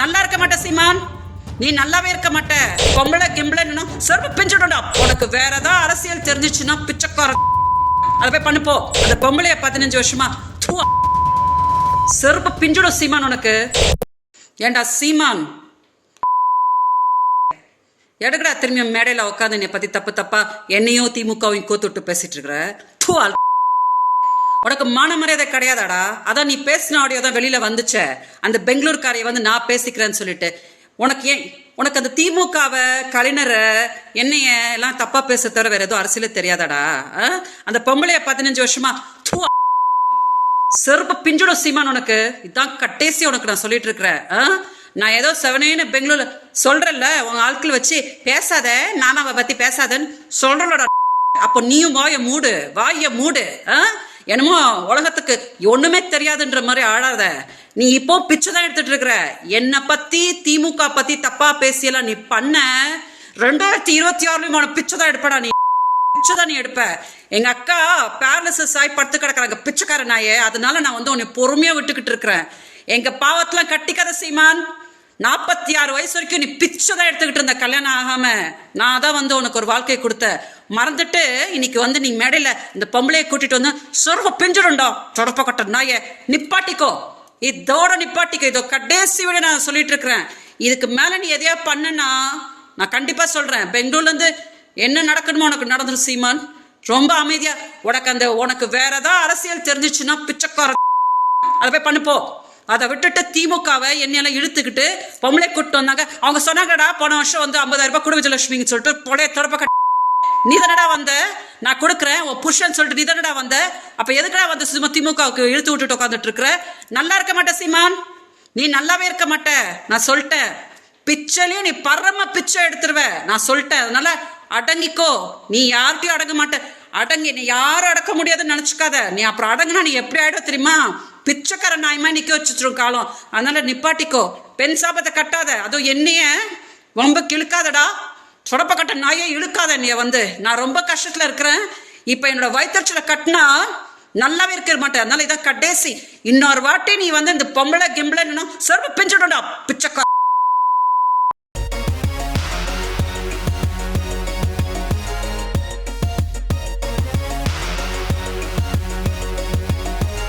நல்லா இருக்க மாட்ட சீமான். நீ நல்லாவே இருக்க மாட்ட. பொம்பளை கிம்பளைன்னு செருப்பு பிஞ்சுடும்டா. உனக்கு வேற ஏதாவது அரசியல் தெரிஞ்சிச்சுன்னா பிச்சைக்கார அதை போய் பண்ணுப்போ அந்த பொம்பளைய பதினஞ்சு வருஷமா தூ, செருப்பு பிஞ்சுடும் சீமான் உனக்கு. ஏண்டா சீமான்? எடுக்கடா திரும்பியும் மேடையில உட்காந்து என்னை பத்தி தப்பு தப்பா என்னையும் திமுகவையும் கோத்துட்டு பேசிட்டு இருக்கிற. தூ, உனக்கு மான மரியாதை கிடையாதாடா? அதான் நீ பேசின ஆடியோ தான் வெளியில வந்துச்சே. அந்த பெங்களூர்காரையை வந்து நான் பேசிக்கிறேன்னு சொல்லிட்டு. உனக்கு ஏன் உனக்கு அந்த திமுகவை கலைஞரை என்னைய எல்லாம் தப்பா பேச தவிர வேற எதுவும் அரசியல தெரியாதாடா? அந்த பொம்பளைய பதினஞ்சு வருஷமா தூ, செருப்பு பிஞ்சிடும் சீமான் உனக்கு. இதான் கட்டேசி உனக்கு நான் சொல்லிட்டு இருக்கிறேன். ஆ? நான் ஏதோ செவனேன்னு பெங்களூர்ல சொல்றேன்ல உங்க ஆட்கள் வச்சு பேசாத நானும் அவ பத்தி பேசாதன்னு சொல்றோட அப்போ நீயும் வாய மூடு வாய மூடு ஆ? என்னமோ உலகத்துக்கு ஒண்ணுமே தெரியாதுன்ற மாதிரி ஆடாத நீ இப்போ பிச்சை தான் எடுத்துட்டு இருக்கிற. என்னை பத்தி திமுக பத்தி தப்பா பேசியெல்லாம் நீ பண்ண. ரெண்டாயிரத்தி இருபத்தி ஆறுலயும் உனக்கு பிச்சை தான் எடுப்படா நீ. பிச்சை தான் நீ எடுப்ப. எங்க அக்கா பேரலசஸ் ஆகி படுத்து கிடக்குறாங்க பிச்சைக்கார நாயே. அதனால நான் வந்து உன்னை பொறுமையா விட்டுக்கிட்டு இருக்கிறேன். எங்க பாவத்தெல்லாம் கட்டிக்காத சீமான். நாற்பத்தி ஆறு வயசு வரைக்கும் நீ பிச்சை தான் எடுத்துக்கிட்டு இருந்த கல்யாணம் ஆகாம நான் தான் வந்து உனக்கு ஒரு வாழ்க்கையை கொடுத்த. மறந்துட்டு இன்னைக்கு வந்து நீ மேடையில இந்த பொம்பளையை கூட்டிட்டு வந்து சொர்வ பிஞ்சிடும்டா. தொடப்ப கட்ட நாயே நிப்பாட்டிக்கோ. இதோட நிப்பாட்டிக்கோ. இதோ கடைசி விட நான் சொல்லிட்டு இருக்கிறேன். இதுக்கு மேல நீ எதையா பண்ணனா நான் கண்டிப்பா சொல்றேன். பெங்களூர்ல இருந்து என்ன நடக்கணுமோ உனக்கு நடந்துரும் சீமான். ரொம்ப அமைதியா. உனக்கு அந்த உனக்கு வேற ஏதாவது அரசியல் தெரிஞ்சிச்சுன்னா பிச்சைக்கார அதை போய் பண்ணுப்போ அதை விட்டுட்டு திமுகவை என்னையெல்லாம் இழுத்துக்கிட்டு பொம்பளை கூட்டு வந்தாங்க. அவங்க சொன்னாங்கடா போன வருஷம் வந்து ஐம்பதாயிரம் ரூபாய் குடு விஜயலட்சுமின்னு சொல்லிட்டு பொடைய தொடப்ப கட்ட நீ தானடா வந்த? நான் கொடுக்குறேன் உன் புருஷன் சொல்லிட்டு நீ தானடா வந்த? அப்ப எதுக்குடா வந்து சும்மா திமுகவுக்கு இழுத்து விட்டுட்டு உட்காந்துட்டு இருக்கிற? நல்லா இருக்க மாட்டேன் சீமான். நீ நல்லாவே இருக்க மாட்ட. நான் சொல்லிட்டேன். பிச்சைலையும் நீ பரம பிச்சை எடுத்துருவ. நான் சொல்லிட்டேன். அதனால அடங்கிக்கோ. நீ யார்கிட்டயும் அடங்க மாட்ட. அடங்கி நீ யாரும் அடக்க முடியாதுன்னு நினைச்சுக்காத. நீ அப்புறம் அடங்குனா நீ எப்படி ஆயிடும் தெரியுமா? பிச்சைக்கார நாயமா நிக்க வச்சுச்சிரும் காலம். அதனால நிப்பாட்டிக்கோ. பெண் சாபத்தை கட்டாத. அதுவும் என்னைய ரொம்ப கிழுக்காதடா. சுடப்ப கட்ட நாயே இழுக்காத நீ வந்து. நான் ரொம்ப கஷ்டத்துல இருக்கிறேன். இப்போ என்னோட வயிற்றுச்சல கட்டினா நல்லாவே இருக்க மாட்டேன். அதனால இதான் கடைசி. இன்னொரு வாட்டி நீ வந்து இந்த பொம்பளை கிம்பளை சர்வ பிஞ்சிடும்டா பிச்சைக்கார